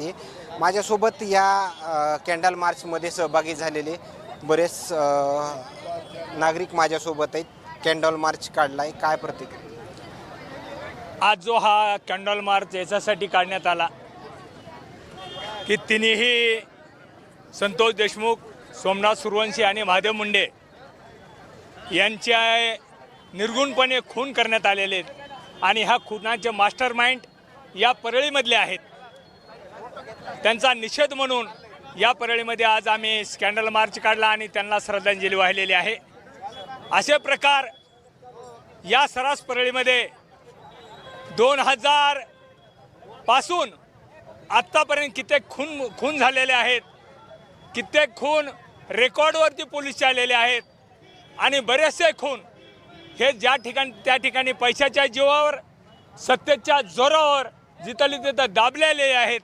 राहते माझ्यासोबत या कॅन्डल मार्चमध्ये सहभागी झालेले बरेच नागरिक माझ्यासोबत आहेत. कॅन्डल मार्च काढलाय. काय प्रतिक्रिया? आज जो हा कॅन्डल मार्च याच्यासाठी काढण्यात आला की तिन्ही संतोष देशमुख सोमनाथ सुरवंशी आणि महादेव मुंडे यांच्या निर्गुणपणे खून करण्यात आलेले आहेत. आणि ह्या खुनाचे मास्टर माइंड या परळीमधले आहेत. त्यांचा निषेध म्हणून या परळीमध्ये आज आम्ही स्कॅन्डल मार्च काढला आणि त्यांना श्रद्धांजली वाहिलेली आहे. असे प्रकार या सरास परळीमध्ये दोन हजारपासून आत्तापर्यंत कित्येक खून खून झालेले आहेत. कित्येक खून रेकॉर्डवरती पोलीसचे आलेले आहेत. आणि बरेचसे खून हे ज्या ठिकाणी त्या ठिकाणी पैशाच्या जीवावर सत्तेच्या जोरावर जिथली तिथं दाबलेले आहेत